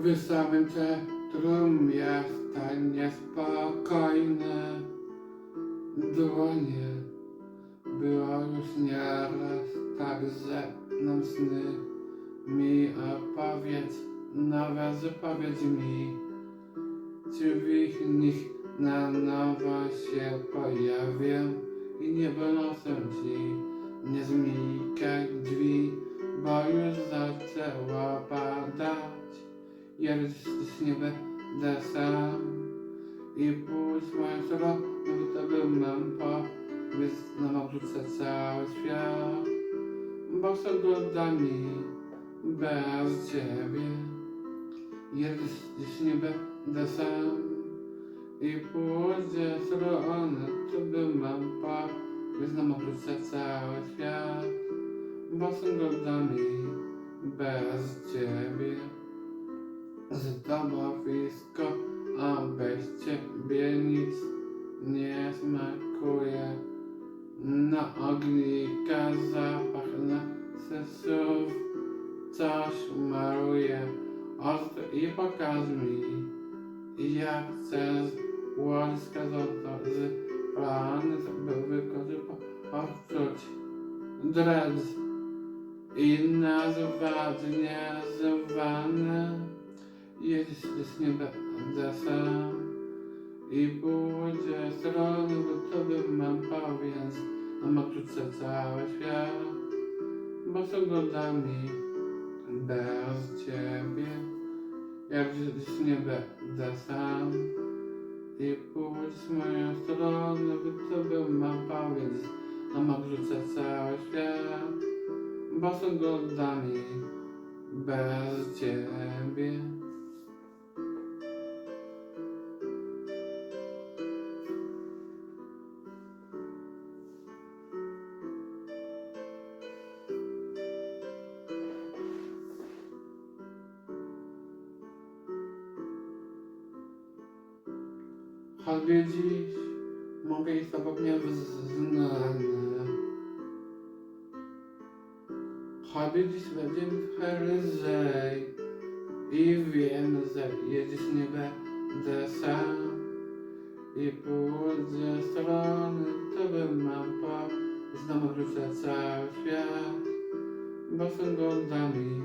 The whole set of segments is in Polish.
Samym centrum miasta niespokojne dłonie. Było już nieraz także nam sny mi opowiedz nowe zapowiedz mi. Czy w ich nich na nowo się pojawię? I nie wyniosę ci nie zmykaj drzwi bo już zaczęło padać będę sam i to bym mam po na obrócę cały świat. Bo są godami bez ciebie. Będę sam i pójdzie strony to bym mam po na obrócę cały świat. Bo są godami bez ciebie z domowisko, a bez ciebie nic nie smakuje. Na ognika zapach na sesów coś maruje. Ostry i pokaż mi, jak chcę z łoska złoto z plan, by wykorzystać dread i nazwać niezwane. Jeśli nie będę sam i pójdzie strony, bo tobie mam powiedz, a ma krótce cały świat, bo są godami bez ciebie. Jak dziś nie będę sam i pójdź moją stronę, bo tobie mam powiedz, a ma krótce cały świat, bo są godami bez ciebie. Choćby dziś mogę obok mnie znane. Choćby dziś będzie lżej i wiem, że jedziesz nie będę sam. I pójdę strony, to bym mam po znowu wrócę cały świat, bo są godami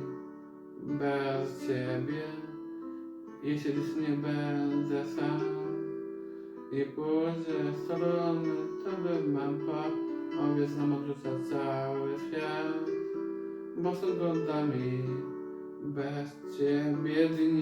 bez ciebie. Jeśli już nie będę sam i pójdę strony, to bym mam owiec nam odrzuca cały świat, bo są godami bez ciebie dni.